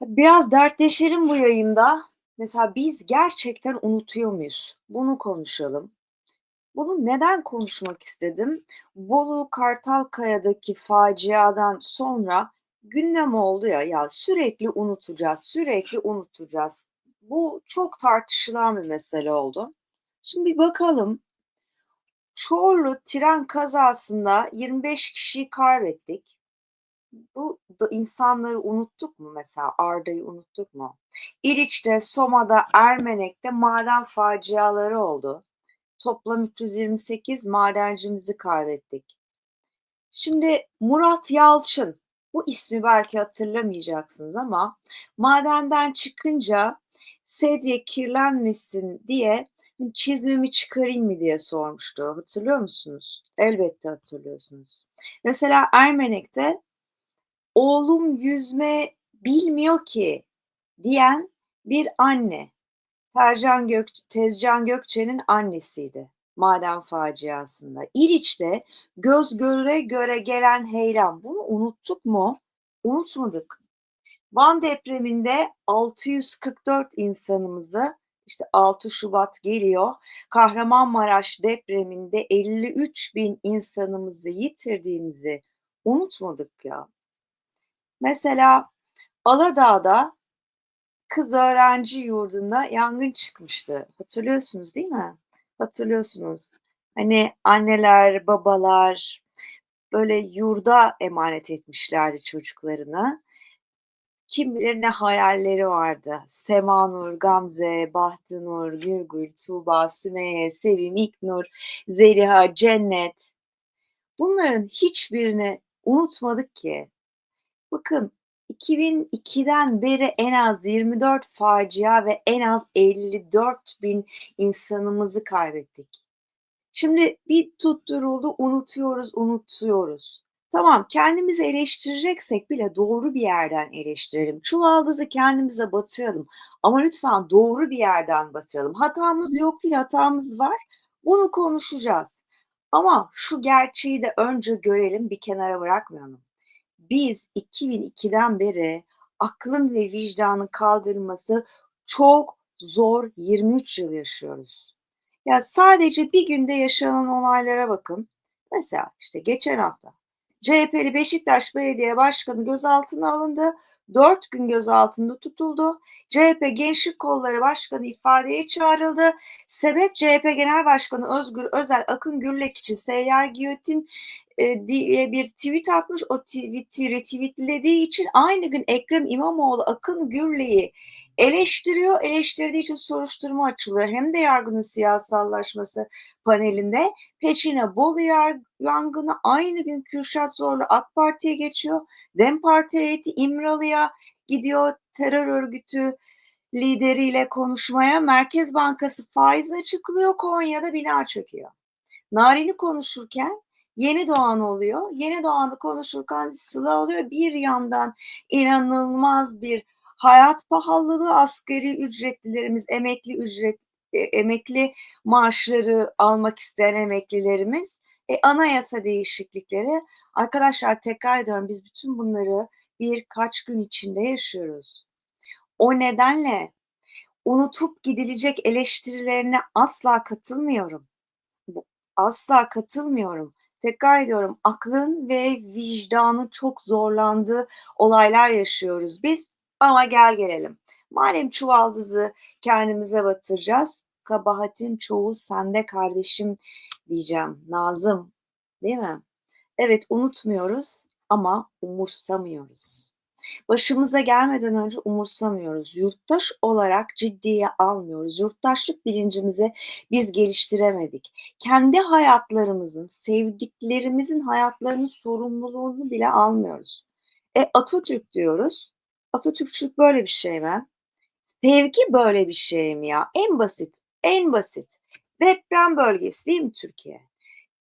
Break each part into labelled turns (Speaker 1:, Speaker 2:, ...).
Speaker 1: Biraz dertleşelim bu yayında. Mesela biz gerçekten unutuyor muyuz? Bunu konuşalım. Bunu neden konuşmak istedim? Bolu Kartalkaya'daki faciadan sonra gündem oldu ya, ya sürekli unutacağız, sürekli unutacağız. Bu çok tartışılan bir mesele oldu. Şimdi bir bakalım. Çorlu tren kazasında 25 kişiyi kaybettik. Bu insanları unuttuk mu mesela? Arda'yı unuttuk mu? İliç'te, Soma'da, Ermenek'te maden faciaları oldu. Toplam 328 madencimizi kaybettik. Şimdi Murat Yalçın, bu ismi belki hatırlamayacaksınız ama madenden çıkınca sedye kirlenmesin diye çizmemi çıkarayım mı diye sormuştu. Hatırlıyor musunuz? Elbette hatırlıyorsunuz. Mesela Ermenek'te oğlum yüzme bilmiyor ki diyen bir anne. Tercan Gök, Tezcan Gökçe'nin annesiydi maden faciasında. İliç'te göz göre göre gelen heyelan. Bunu unuttuk mu? Unutmadık. Van depreminde 644 insanımızı işte 6 Şubat geliyor. Kahramanmaraş depreminde 53 bin insanımızı yitirdiğimizi unutmadık ya. Mesela Aladağ'da kız öğrenci yurdunda yangın çıkmıştı. Hatırlıyorsunuz değil mi? Hatırlıyorsunuz. Hani anneler, babalar böyle yurda emanet etmişlerdi çocuklarını. Kim bilir ne hayalleri vardı. Semanur, Gamze, Bahtınur, Gürgül, Tuğba, Sümeyye, Sevim, İknur, Zeliha, Cennet. Bunların hiçbirini unutmadık ki. Bakın 2002'den beri en az 24 facia ve en az 54 bin insanımızı kaybettik. Şimdi bir tutturuldu, unutuyoruz, unutuyoruz. Tamam, kendimizi eleştireceksek bile doğru bir yerden eleştirelim. Çuvaldızı kendimize batıralım. Ama lütfen doğru bir yerden batıralım. Hatamız yok değil, hatamız var. Bunu konuşacağız. Ama şu gerçeği de önce görelim, bir kenara bırakmayalım biz 2002'den beri aklın ve vicdanın kaldırılması çok zor 23 yıl yaşıyoruz. Ya sadece bir günde yaşanan olaylara bakın. Mesela işte geçen hafta CHP'li Beşiktaş Belediye Başkanı gözaltına alındı. Dört gün gözaltında tutuldu. CHP Gençlik Kolları Başkanı ifadeye çağrıldı. Sebep CHP Genel Başkanı Özgür Özel Akın Gürlek için seyyar giyotin diye bir tweet atmış. O tweet'i retweetlediği için aynı gün Ekrem İmamoğlu Akın Gürley'i eleştiriyor. Eleştirdiği için soruşturma açılıyor. Hem de yargının siyasallaşması panelinde. Peşine Bolu yangını aynı gün Kürşat Zorlu AK Parti'ye geçiyor. Dem Parti heyeti İmralı'ya gidiyor. Terör örgütü lideriyle konuşmaya Merkez Bankası faiz açıklıyor. Konya'da bina çöküyor. Narin'i konuşurken Yeni doğan oluyor. Yeni doğanı konuşurken sıla oluyor. Bir yandan inanılmaz bir hayat pahalılığı asgari ücretlilerimiz, emekli ücret e, emekli maaşları almak isteyen emeklilerimiz, e, anayasa değişiklikleri. Arkadaşlar tekrar ediyorum biz bütün bunları birkaç gün içinde yaşıyoruz. O nedenle unutup gidilecek eleştirilerine asla katılmıyorum. Asla katılmıyorum tekrar ediyorum aklın ve vicdanın çok zorlandığı olaylar yaşıyoruz biz. Ama gel gelelim. Madem çuvaldızı kendimize batıracağız. Kabahatin çoğu sende kardeşim diyeceğim. Nazım değil mi? Evet unutmuyoruz ama umursamıyoruz. Başımıza gelmeden önce umursamıyoruz. Yurttaş olarak ciddiye almıyoruz. Yurttaşlık bilincimizi biz geliştiremedik. Kendi hayatlarımızın, sevdiklerimizin hayatlarının sorumluluğunu bile almıyoruz. E Atatürk diyoruz. Atatürkçülük böyle bir şey mi? Sevgi böyle bir şey mi ya? En basit, en basit. Deprem bölgesi değil mi Türkiye?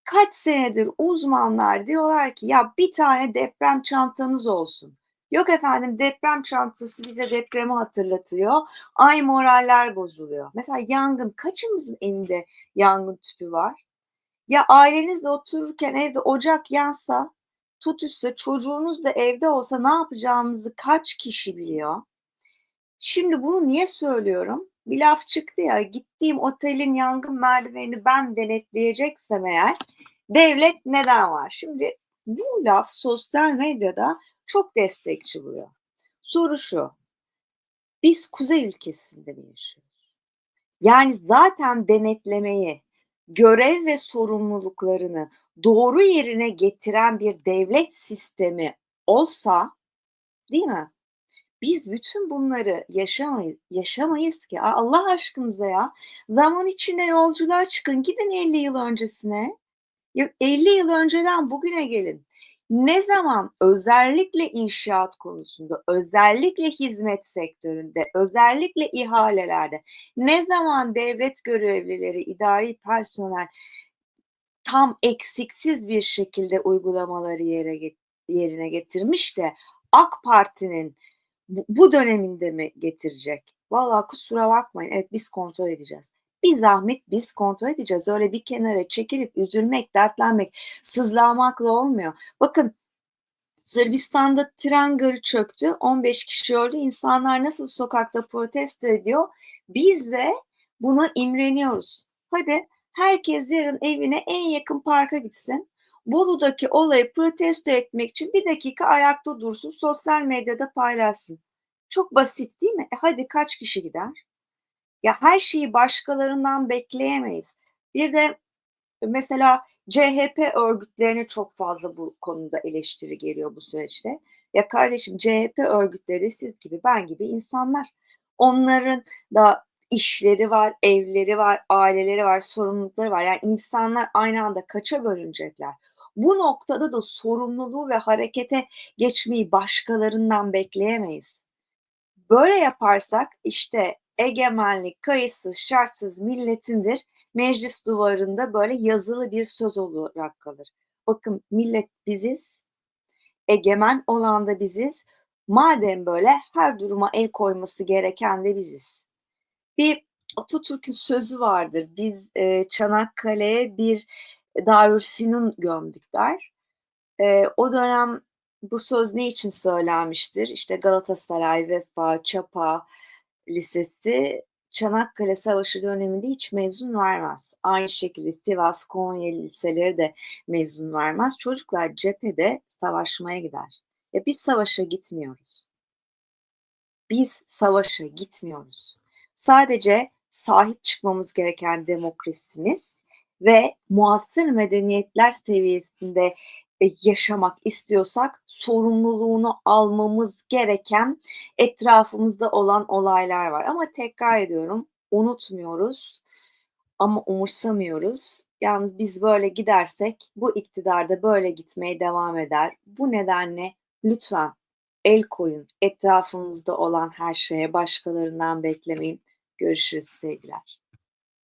Speaker 1: Kaç senedir uzmanlar diyorlar ki ya bir tane deprem çantanız olsun. Yok efendim deprem çantası bize depremi hatırlatıyor. Ay moraller bozuluyor. Mesela yangın kaçımızın evinde yangın tüpü var? Ya ailenizle otururken evde ocak yansa tut üstte çocuğunuz da evde olsa ne yapacağımızı kaç kişi biliyor? Şimdi bunu niye söylüyorum? Bir laf çıktı ya, gittiğim otelin yangın merdivenini ben denetleyeceksem eğer devlet neden var? Şimdi bu laf sosyal medyada çok destekçi buluyor. Soru şu, biz kuzey ülkesinde mi yaşıyoruz? Yani zaten denetlemeyi, görev ve sorumluluklarını doğru yerine getiren bir devlet sistemi olsa, değil mi? Biz bütün bunları yaşamayız yaşamayız ki. Allah aşkınıza ya. Zaman içinde yolculuğa çıkın. Gidin 50 yıl öncesine. Ya 50 yıl önceden bugüne gelin. Ne zaman özellikle inşaat konusunda, özellikle hizmet sektöründe, özellikle ihalelerde ne zaman devlet görevlileri, idari personel tam eksiksiz bir şekilde uygulamaları yere yerine getirmiş de AK Parti'nin bu döneminde mi getirecek? Vallahi kusura bakmayın, evet biz kontrol edeceğiz. Bir zahmet biz kontrol edeceğiz. Öyle bir kenara çekilip üzülmek, dertlenmek, sızlanmakla olmuyor. Bakın Sırbistan'da tren garı çöktü. 15 kişi öldü. İnsanlar nasıl sokakta protesto ediyor? Biz de buna imreniyoruz. Hadi herkes yarın evine en yakın parka gitsin. Bolu'daki olayı protesto etmek için bir dakika ayakta dursun, sosyal medyada paylaşsın. Çok basit değil mi? E hadi kaç kişi gider? Ya her şeyi başkalarından bekleyemeyiz. Bir de mesela CHP örgütlerine çok fazla bu konuda eleştiri geliyor bu süreçte. Ya kardeşim CHP örgütleri siz gibi ben gibi insanlar. Onların da işleri var, evleri var, aileleri var, sorumlulukları var. Yani insanlar aynı anda kaça bölünecekler? Bu noktada da sorumluluğu ve harekete geçmeyi başkalarından bekleyemeyiz. Böyle yaparsak işte egemenlik kayıtsız şartsız milletindir meclis duvarında böyle yazılı bir söz olarak kalır. Bakın millet biziz, egemen olan da biziz. Madem böyle her duruma el koyması gereken de biziz. Bir Atatürk'ün sözü vardır. Biz e, Çanakkale'ye bir Darülfünun gömdük der. E, o dönem bu söz ne için söylenmiştir? İşte Galatasaray, Vefa, Çapa Lisesi Çanakkale Savaşı döneminde hiç mezun vermez. Aynı şekilde Sivas, Konya liseleri de mezun vermez. Çocuklar cephede savaşmaya gider. Ya biz savaşa gitmiyoruz. Biz savaşa gitmiyoruz. Sadece sahip çıkmamız gereken demokrasimiz ve muasır medeniyetler seviyesinde yaşamak istiyorsak sorumluluğunu almamız gereken etrafımızda olan olaylar var. Ama tekrar ediyorum unutmuyoruz ama umursamıyoruz. Yalnız biz böyle gidersek bu iktidar da böyle gitmeye devam eder. Bu nedenle lütfen el koyun. Etrafınızda olan her şeye başkalarından beklemeyin. Görüşürüz sevgiler.